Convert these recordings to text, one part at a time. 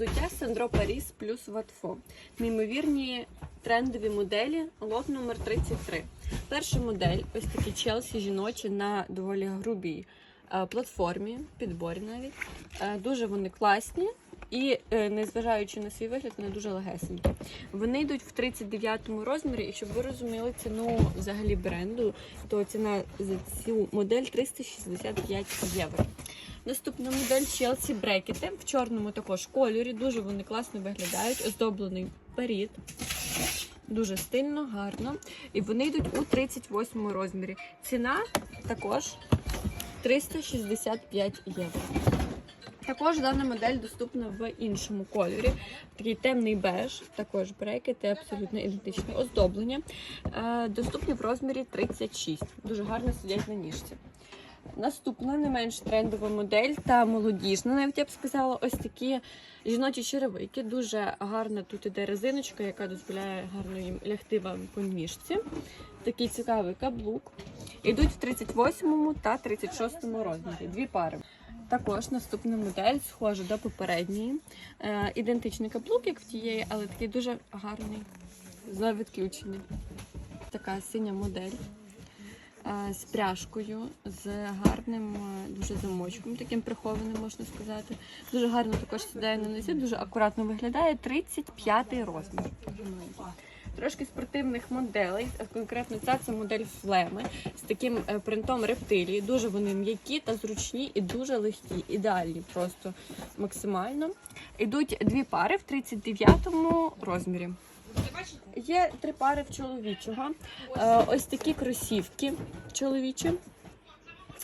Взуття Сандро Паріс плюс Ватфо. Неймовірні трендові моделі, лот номер 33. Перша модель ось такі Челсі жіночі на доволі грубій е, платформі, підборі навіть. Е, Дуже вони класні. І е, незважаючи на свій вигляд, вони дуже легесенькі. Вони йдуть в 39-му розмірі, і щоб ви розуміли ціну взагалі бренду, то ціна за цю модель 365 євро. Наступна модель Chelsea брекети в чорному також кольорі. Дуже вони класно виглядають, оздоблений перід. Дуже стильно, гарно. І вони йдуть у 38 розмірі. Ціна також 365 євро. Також дана модель доступна в іншому кольорі. Такий темний беж, також брекети, абсолютно ідентичне оздоблення. Е, Доступні в розмірі 36. Дуже гарно сидять на ніжці. Наступна не менш трендова модель та молодіжна, навіть я б сказала, ось такі жіночі черевики. Дуже гарна тут іде резиночка, яка дозволяє гарно їм лягти вам по ніжці. Такий цікавий каблук. Ідуть в 38 та 36 розмірі. Дві пари. Також наступна модель схожа до попередньої. Е, ідентичний каблук, як в тієї, але такий дуже гарний, завідключений. Така синя модель з пряжкою, з гарним е, дуже замочком, таким прихованим, можна сказати. Дуже гарно також сідає на нозі, дуже акуратно виглядає. 35 розмір. Трошки спортивних моделей, е, конкретно ця це модель флеми з таким е, принтом рептилії. Дуже вони м'які та зручні і дуже легкі, ідеальні, просто максимально. Ідуть дві пари в 39 розмірі. Є три пари в чоловічого. Е, Ось такі кросівки чоловічі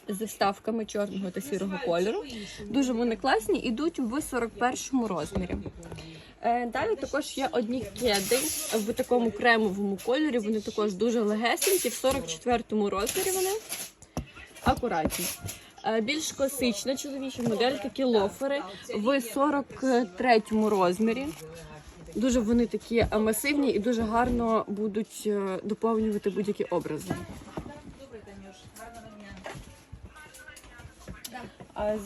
з вставками чорного та сірого кольору. Дуже вони класні, ідуть в 41 розмірі. Е, Далі також є одні кеди в такому кремовому кольорі. Вони також дуже легесенькі, в 44-му розмірі вони акуратні. Е, Більш класична чоловіча модель, такі лофери в 43-му розмірі. Дуже вони такі е, масивні і дуже гарно будуть е, доповнювати будь-які образи.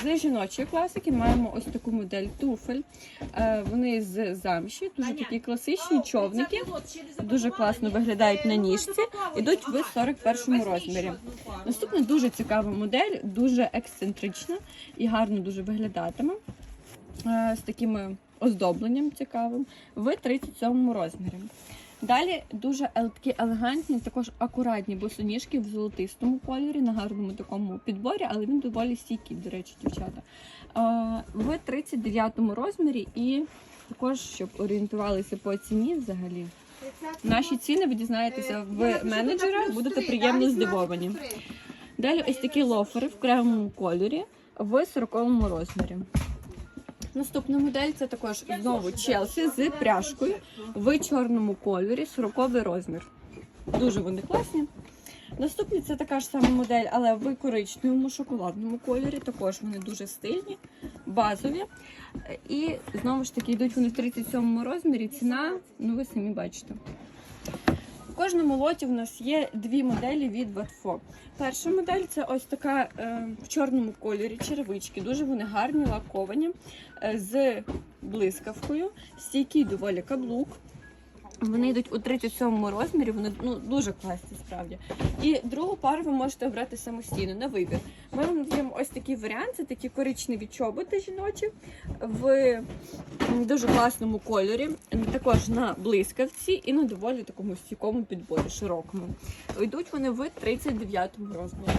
З жіночої класики маємо ось таку модель туфель. Е, Вони з замші, дуже такі класичні човники. Дуже класно виглядають на ніжці. Ідуть в 41 розмірі. Наступна дуже цікава модель, дуже ексцентрична і гарно дуже виглядатиме. З таким оздобленням цікавим в 37 розмірі. Далі дуже такі елегантні, також акуратні босоніжки в золотистому кольорі, на гарному такому підборі, але він доволі стійкий, до речі, дівчата. Е, В 39 розмірі і також, щоб орієнтувалися по ціні взагалі. Наші ціни ви дізнаєтеся в менеджера, будете приємно здивовані. Далі ось такі лофери в кремовому кольорі в 40 розмірі. Наступна модель це також знову Челсі з пряжкою в чорному кольорі, 40 розмір. Дуже вони класні. Наступні це така ж сама модель, але в коричневому шоколадному кольорі. Також вони дуже стильні, базові. І знову ж таки йдуть вони в 37 розмірі. Ціна, ну ви самі бачите. Кожному лоті в нас є дві моделі від Ватфо. Перша модель це ось така е, в чорному кольорі черевички. Дуже вони гарні, лаковані, е, з блискавкою, стійкий доволі каблук. Вони йдуть у 37 розмірі, вони ну, дуже класні справді. І другу пару ви можете обрати самостійно на вибір. Ми вам даємо ось такий варіант, це такі коричневі чоботи жіночі в дуже класному кольорі, також на блискавці і на доволі такому стійкому підборі, широкому. Йдуть вони в 39 розмірі.